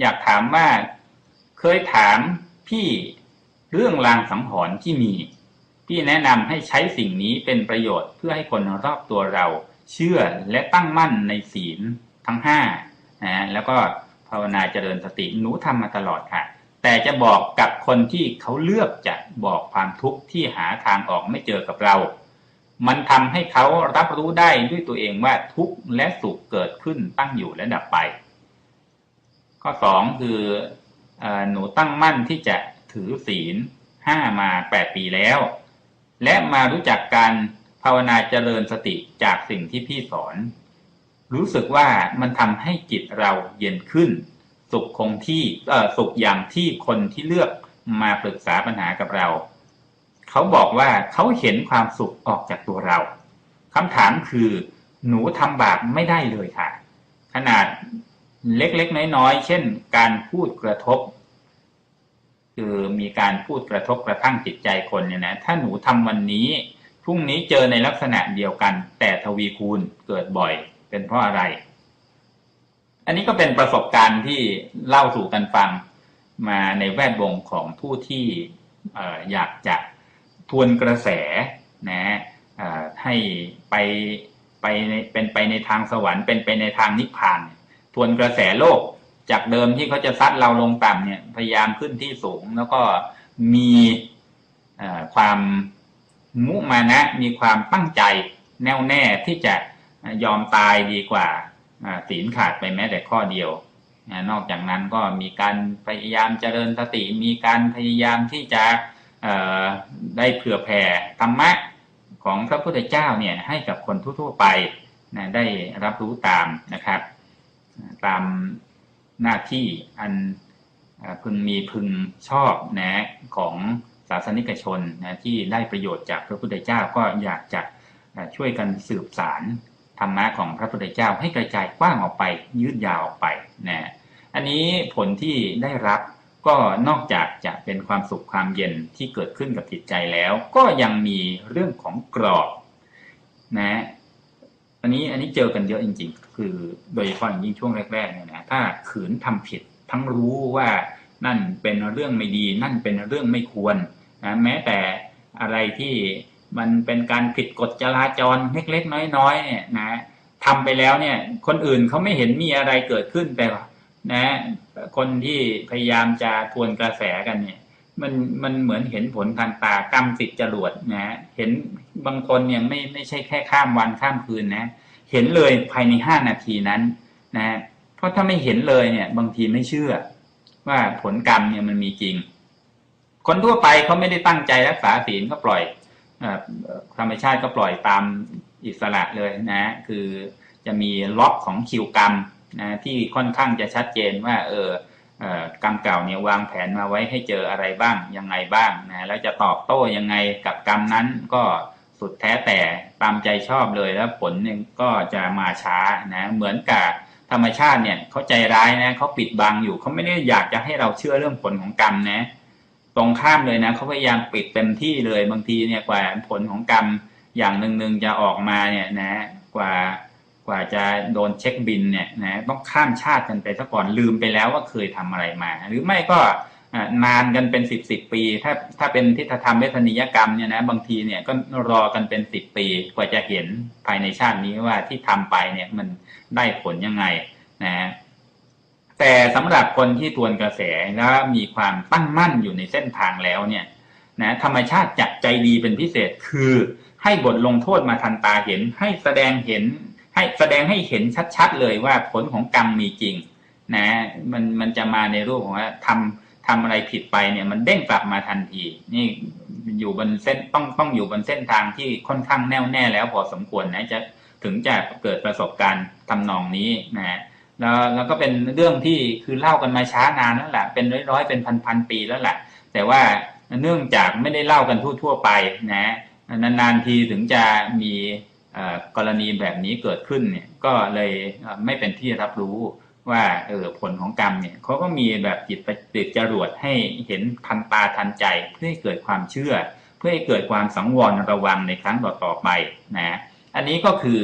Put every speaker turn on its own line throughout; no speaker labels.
อยากถามว่าเคยถามพี่เรื่องรางสังหรณ์ที่มี พี่แนะนำให้ใช้สิ่งนี้เป็นประโยชน์เพื่อให้คนรอบตัวเราเชื่อและตั้งมั่นในศีลทั้งห้านะแล้วก็ภาวนาเจริญสติหนูทำมาตลอดค่ะ แต่จะบอกกับคนที่เขาเลือกจะบอกความทุกข์ที่หาทางออกไม่เจอกับเรา มันทำให้เขารับรู้ได้ด้วยตัวเองว่าทุกข์และสุขเกิดขึ้นตั้งอยู่และดับไป ข้อสองคืออหนูตั้งมั่นที่จะถือศีลห้ามาแปดปีแล้ว และมารู้จักการภาวนาเจริญสติจากสิ่งที่พี่สอน รู้สึกว่ามันทำให้จิตเราเย็นขึ้น สุขคงที่สุขอย่างที่คนที่เลือกมาปรึกษาปัญหากับเรา เขาบอกว่าเขาเห็นความสุขออกจากตัวเราคำถามคือ หนูทำบาปไม่ได้เลยค่ะ ขนาด เล็กๆ น้อยๆ เช่น การพูดกระทบ คือมีการพูดกระทบกระทั่งจิตใจคนเนี่ยนะถ้าหนูทำวันนี้พรุ่งนี้เจอในลักษณะเดียวกัน แต่ทวีคูณเกิดบ่อย เป็นเพราะอะไร อันนี้ก็เป็นประสบการณ์ที่เล่าสู่กันฟังมาในแวดวงของผู้ที่อออยากจะทวนกระแสนะให้ไปไปในเป็นไปในทางสวรรค์เป็นไปในทางนิพพาน ทวนกระแสโลก จากเดิมที่เขาจะซัดเราลงต่ำเนี่ย พยายามขึ้นที่สูง แล้วก็มีความมุมานะ มีความตั้งใจแน่วแน่ที่จะยอมตายดีกว่าศีลขาดไปแม้แต่ข้อเดียวนอกจากนั้นก็มีการพยายามเจริญสติ มีการพยายามที่จะได้เผื่อแผ่ธรรมะของพระพุทธเจ้าเนี่ยให้กับคนทั่วๆไปนะได้รับรู้ตามนะครับ ตามหน้าที่อันพึงมีพึงชอบนะของศาสนิกชนนะที่ได้ประโยชน์จากพระพุทธเจ้าก็อยากจะช่วยกันสืบสารธรรมะของพระพุทธเจ้าให้กระจายกว้างออกไปยืดยาวออกไปนะอันนี้ผลที่ได้รับก็นอกจากจะเป็นความสุขความเย็นที่เกิดขึ้นกับจิตใจแล้ว ก็ยังมีเรื่องของกรอบนะ อันนี้อันนี้เจอกันเยอะจริง ๆ คือโดยเฉพาะอย่างยิ่งช่วงแรกๆเนี่ยนะถ้าขืนทำผิดทั้งรู้ว่านั่นเป็นเรื่องไม่ดี นั่นเป็นเรื่องไม่ควรนะแม้แต่อะไรที่มันเป็นการผิดกฎจราจรเล็กๆน้อยๆเนี่ยนะทำไปแล้วเนี่ย คนอื่นเขาไม่เห็นมีอะไรเกิดขึ้นแต่นะ คนที่พยายามจะทวนกระแสกันเนี่ย มันมันเหมือนเห็นผลทางตากรรมติดจรวดนะเห็นบางคนเนี่ยไม่ไม่ใช่แค่ข้ามวันข้ามคืนนะ เห็นเลยภายในห้านาทีนั้นนะเพราะถ้าไม่เห็นเลยเนี่ย บางทีไม่เชื่อ ว่าผลกรรมเนี่ยมันมีจริง คนทั่วไปเขาไม่ได้ตั้งใจรักษาศีลก็ปล่อยธรรมชาติก็ปล่อยตามอิสระเลยนะ คือจะมีล็อกของคิวกรรมนะที่ค่อนข้างจะชัดเจนว่า เออ กรรมเก่าเนี่ยวางแผนมาไว้ให้เจออะไรบ้างยังไงบ้างนะแล้วจะตอบโต้ยังไงกับกรรมนั้นก็สุดแท้แต่ตามใจชอบเลยแล้วผลเนี่ยก็จะมาช้านะเหมือนกับธรรมชาติเนี่ยเขาใจร้ายนะเขาปิดบังอยู่เขาไม่ได้อยากจะให้เราเชื่อเรื่องผลของกรรมนะตรงข้ามเลยนะเขาพยายามปิดเต็มที่เลยบางทีเนี่ยกว่าผลของกรรมอย่างหนึ่งหนึ่งจะออกมาเนี่ยนะกว่า ว่าจะโดนเช็คบินเนี่ยนะต้องข้ามชาติกันไปซะก่อนลืมไปแล้วว่าเคยทำอะไรมา หรือไม่ก็นานกันเป็นสิบสิบปี ถ้าถ้าเป็นทิฏฐธรรมเวทนิยกรรมเนี่ยนะบางทีเนี่ยก็รอกันเป็นสิบปีกว่าจะเห็นภายในชาตินี้ว่าที่ทำไปเนี่ยมันได้ผลยังไงนะแต่สำหรับคนที่ทวนกระแสแล้วมีความตั้งมั่นอยู่ในเส้นทางแล้วเนี่ยนะธรรมชาติจัดใจดีเป็นพิเศษคือให้บทลงโทษมาทันตาเห็นให้แสดงเห็น ให้แสดงให้เห็นชัดๆเลยว่าผลของกรรมมีจริง นะมันมันจะมาในรูปของว่าทำทำอะไรผิดไปเนี่ย มันเด้งกลับมาทันที นี่อยู่บนเส้นต้องต้องอยู่บนเส้นทางที่ค่อนข้างแน่วแน่แล้วพอสมควรนะจะถึงจะเกิดประสบการณ์ทำนองนี้นะแล้วแล้วก็เป็นเรื่องที่คือเล่ากันมาช้านานแล้วแหละเป็นร้อยร้อยๆเป็นพันพันๆปีแล้วแหละแต่ว่าเนื่องจากไม่ได้เล่ากันทั่วๆไปนะนานๆทีถึงจะมี กรณีแบบนี้เกิดขึ้นเนี่ยก็เลยไม่เป็นที่รับรู้ว่าเออผลของกรรมเนี่ยเขาก็มีแบบจิตประติดจรวดให้เห็นทันตาทันใจเพื่อให้เกิดความเชื่อ เพื่อให้เกิดความสังวรระวังในครั้งต่อๆไปนะอันนี้ก็คือ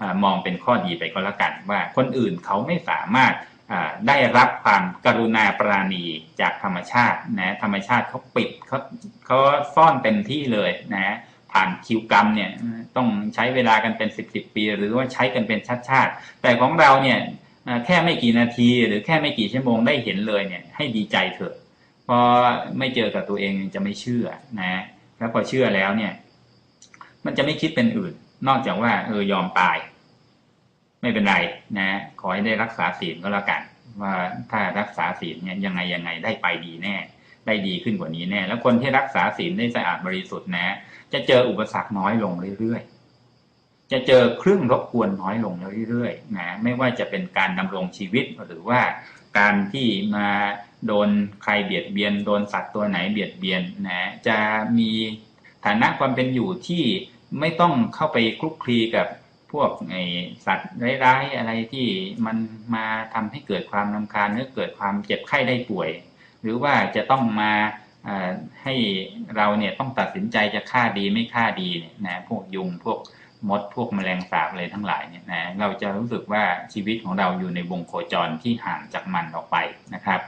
อมองเป็นข้อดีไปก็แล้วกัน ว่าคนอื่นเขาไม่สามารถได้รับความกรุณาปราณีจากธรรมชาตินะธรรมชาติเขาปิดเขาเขาซ่อนเต็มที่เลยนะ ผ่านคิวกรรมเนี่ยต้องใช้เวลากันเป็นสิบสิบปี หรือว่าใช้กันเป็นชาติชาติ แต่ของเราเนี่ยแค่ไม่กี่นาที หรือแค่ไม่กี่ชั่วโมงได้เห็นเลยเนี่ยให้ดีใจเถอะพอไม่เจอกับตัวเองจะไม่เชื่อนะแล้วพอเชื่อแล้วเนี่ย มันจะไม่คิดเป็นอื่น นอกจากว่าเออยอมตาย ไม่เป็นไรนะ ขอให้ได้รักษาศีลก็แล้วกัน ว่าถ้ารักษาศีลเนี่ยยังไงยังไงได้ไปดีแน่ ได้ดีขึ้นกว่านี้แน่ แล้วคนที่รักษาศีลได้สะอาดบริสุทธิ์นะ จะเจออุปสรรคน้อยลงเรื่อยๆ จะเจอเครื่องรบกวนน้อยลงเรื่อยๆนะไม่ว่าจะเป็นการดำรงชีวิตหรือว่าการที่มาโดนใครเบียดเบียน โดนสัตว์ตัวไหนเบียดเบียนนะจะมีฐานะความเป็นอยู่ที่ไม่ต้องเข้าไปคลุกคลีกับพวกไอสัตว์ร้ายๆอะไรที่มันมาทำให้เกิดความรำคาญหรือเกิดความเจ็บไข้ได้ป่วย หรือว่าจะต้องมาให้เราเนี่ยต้องตัดสินใจจะฆ่าดีไม่ฆ่าดีเนี่ยนะพวกยุงพวกมดพวกแมลงสาบอะไรทั้งหลายเนี่ยนะเราจะรู้สึกว่าชีวิตของเราอยู่ในวงโคจรที่ห่างจากมันออกไปนะครับ